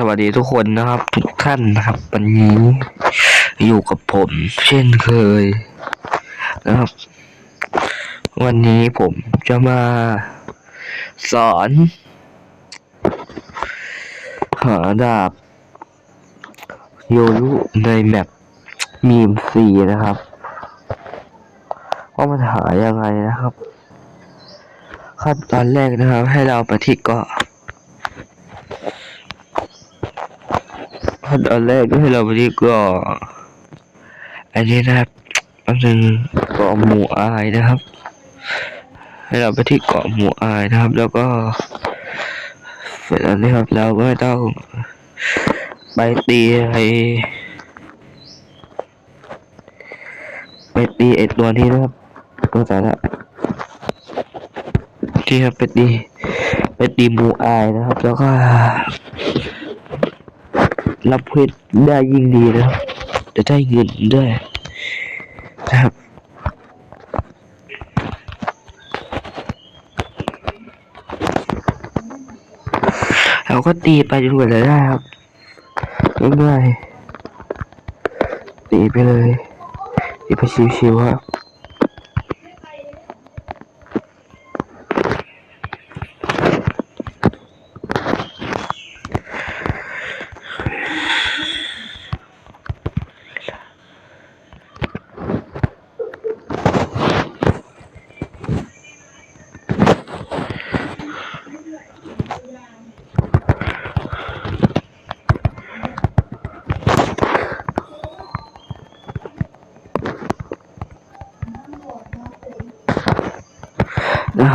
สวัสดีทุกคนนะครับ ทุกท่านนะครับวันนี้อยู่กับผม เช่นเคยนะครับ วันนี้ผมจะมาสอน หาดาบ โยรุในแมปมีมซีนะครับว่ามันหายังไงนะครับ ขั้นตอนแรกนะครับ ให้เราไปที่เกาะขั้นตอนแรกก็ให้เราไปที่เกาะอันนี้นะครับอันหนึ่งเกาะหมู่อายนะครับ ให้เราไปที่เกาะหมู่อายนะครับ แล้วก็เสร็จแล้วนะครับเราก็ต้องไปตีไอไปตีไอตัวนี้นะครับตัวสาระ ที่ครับไปตีไปตีมูอายนะครับ แล้วก็ รับเพชรได้ยิ่งดีนะครับจะได้เงินด้วยนะครับเราก็ตีไปจนกว่าจะได้ครับง่ายๆตีไปเลยตีไปชิวๆครับ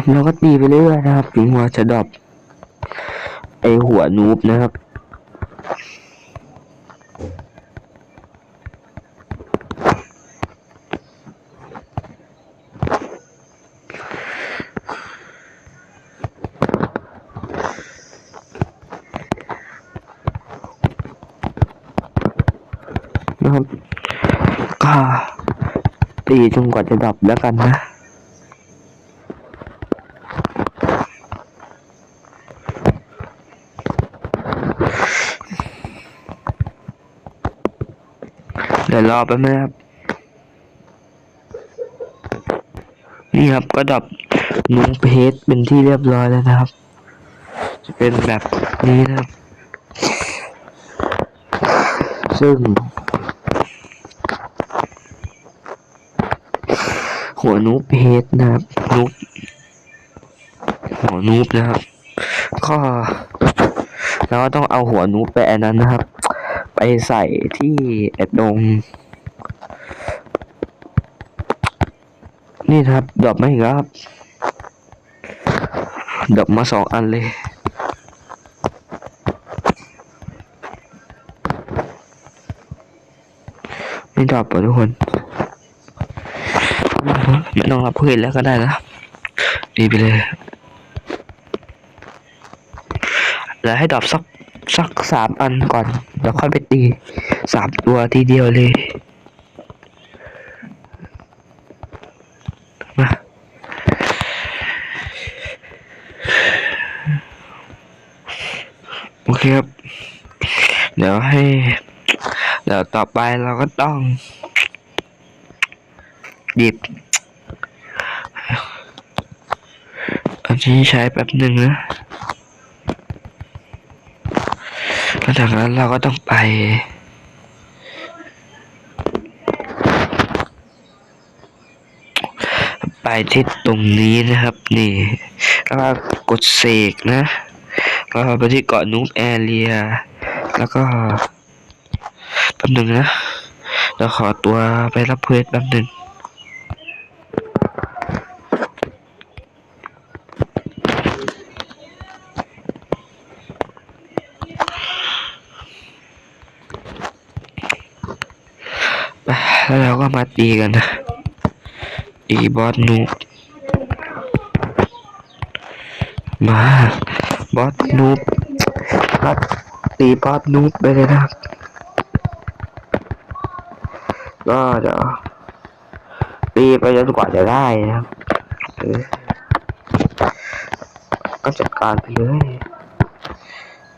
นะครับเราก็ตีไปเรื่อยนะครับถึงหัวจะดรอปไอหัวนูบนะครับนะครับก็ตีจนกว่าจะดับแล้วกันนะ ยวรอแป๊บนึงครับ นี่ครับก็ดับนุ้งเพชรเป็นที่เรียบร้อยแล้วนะครับ จะเป็นแบบนี้นะครับ ซึ่งหัวนูบเพชรนะครับนูบหัวนูบนะครับ ก็เราก็ต้องเอาหัวนูบไปอันนั้นนะครับ ไปใส่ที่ไอ้ตรงนี่ครับดอกมาอีกแล้วครับดอกมาสองอันเลยไม่ดรอปป่ะทุกคนไม่ต้องรับเพื่อนแล้วก็ได้นะดีไปเลยแล้วให้ดรอปสักสักสามอันก่อน แล้วค่อยไปตีสามตัวทีเดียวเลยมาโอเคครับ เดี๋ยวให้ เดี๋ยวต่อไปเราก็ต้อง หยิบ อันนี้ใช้แป๊บหนึ่งนะ แล้วจากนั้นเราก็ต้องไป ไปที่ตรงนี้นะครับ นี่แล้วก็กดเสกนะแล้วไปที่เกาะนูบแอเรีย แล้วก็แป๊บหนึ่งนะเดี๋ยวขอตัวไปรับเพจแป๊บหนึ่ง แล้วเราก็มาตีกันนะตีบอสนูบมาบอสนูบครับตีบอสนูบไปเลยนะก็เดี๋ยวตีไปจนกว่าจะได้นะครับก็จัดการไปเลย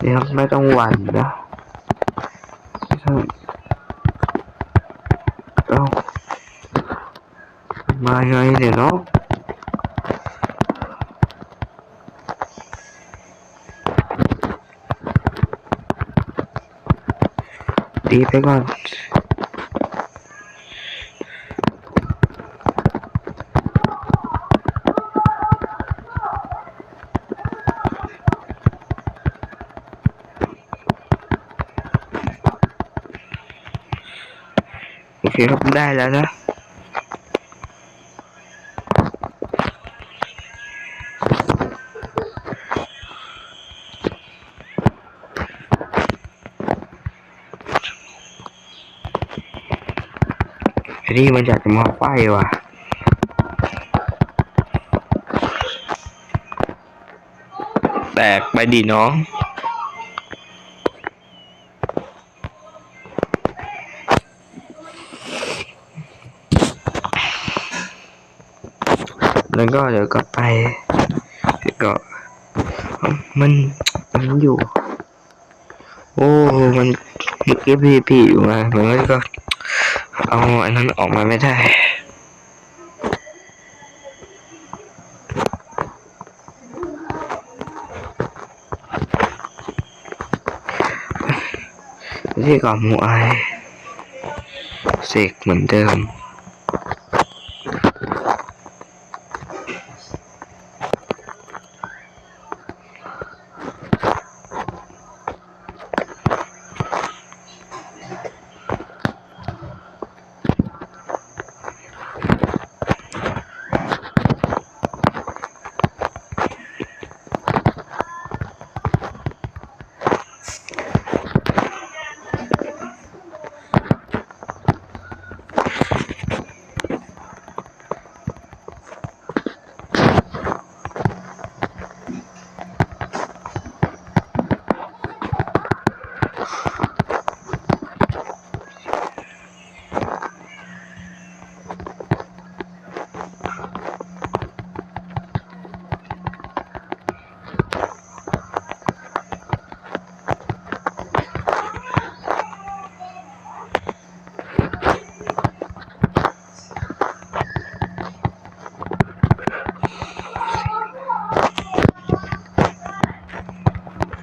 นี่ยครับไม่ต้องหวั่นนะไม่ต้องเอา มาไงเนี่ยเนาะดีไปก่อ นโอเคครับได้แล้วนะอันนี้มันอยากจะมาไฟว่ะแตกไปดีน้อง แล้วก็เดี๋ยวก็ไปเดี๋ยวก็มันมันอยู่ โอ้ มันเมื่อกี้พี่พี่อยู่มามันก็ เอาอันนั้นออกมาไม่ได้ที่ก่อหมูไอเสกเหมือนเดิม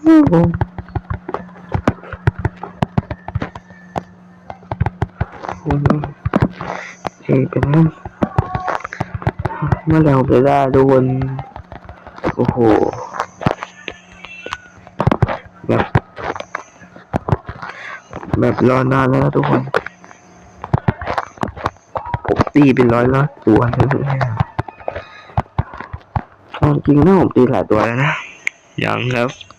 เฮ้ยเป็นไงเมื่อไร่ผมจะได้โดนโอ้โหแบบแบบรอนานแล้วทุกคนผมตีเป็นร้อยละตัวเลยเนี่ยความจริงนะผมตีหลายตัวแล้วนะ ยังครับ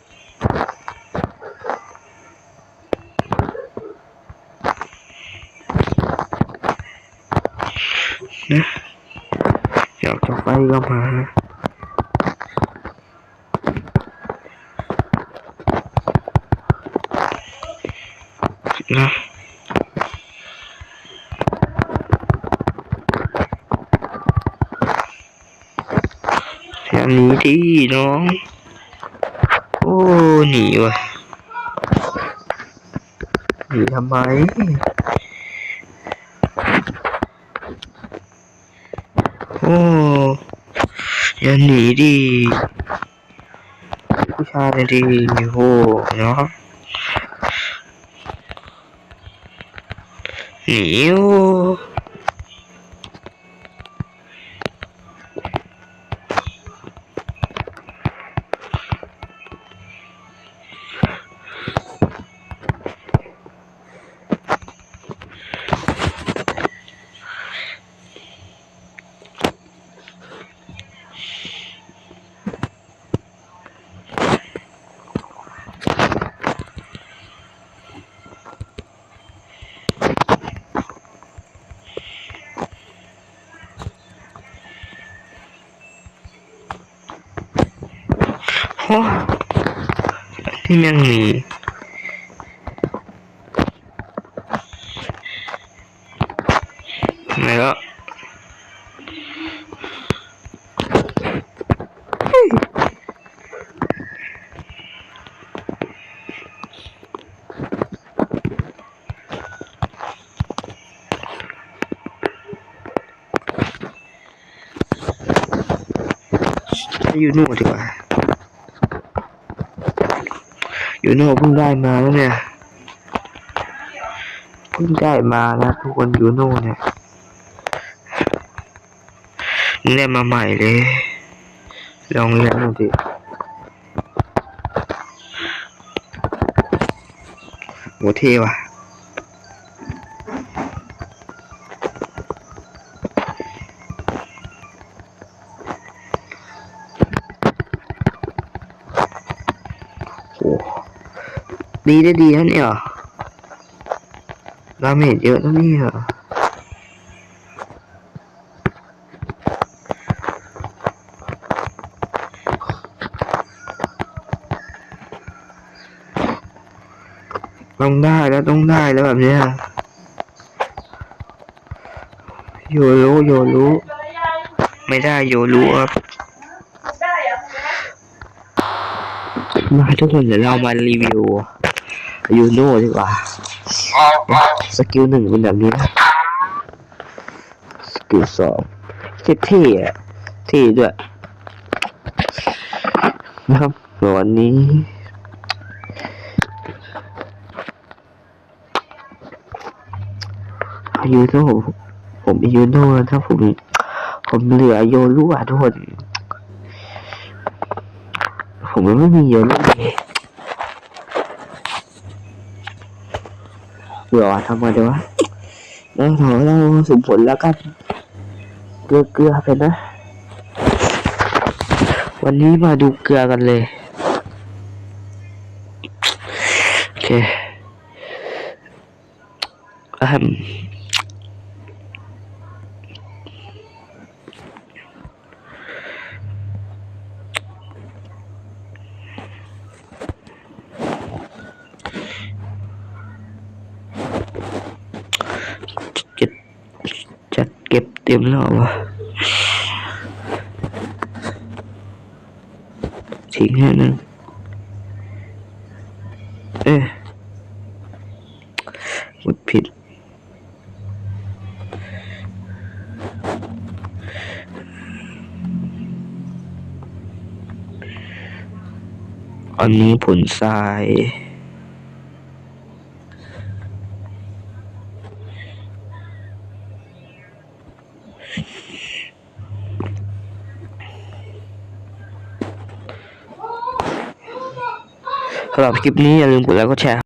นะอยากจะไปก็มานะนะอย่างนี้ที่น้อง โอ้หนีว่ะหนีทำไม โอ้ อย่าหนีดี ผู้ชายดีโหเนาะหนีโอ ที่ยังมีและวอยู่นู่นดีกว่า ยูโน่เพิ่งได้มาแล้วเนี่ย เพิ่งได้มานะ ทุกคนยูโน่เนี่ยนี่ได้มาใหม่เลย ลองเล่นหน่อยดิโหเท่ว่ะ ดีได้ดีนะเนี่ยดาเมจเยอะนะเนี่ยต้องได้แล้วต้องได้แล้วแบบเนี้ยโยรู้โยรู้ไม่ได้โยรู้ครับมาทุกคนเดี๋ยวเรามารีวิว ยูโน่ดีกว่าสกิลหนึ่งเป็นแบบนี้นะสกิลสองเท่ๆอะเท่ด้วยนะครับวันนี้ยูโน่ผมยูโน่ถ้าผมผมเหลือโยรู้อะทุกคนผมไม่มีเยอะ เลยเดี๋ยวทำไมาเดี๋ยววะแล้วขอเราสมผลแล้วกันเกลือเกลือไปนะ วันนี้มาดูเกลือกันเลยโอเคอืมจะจะเก็บเต็มแล้ววะทิ้งแค่นั้นเอ๊ะกดผิดอันนี้ผลทราย สำหรับคลิปนี้อย่าลืมกดไลค์กดแชร์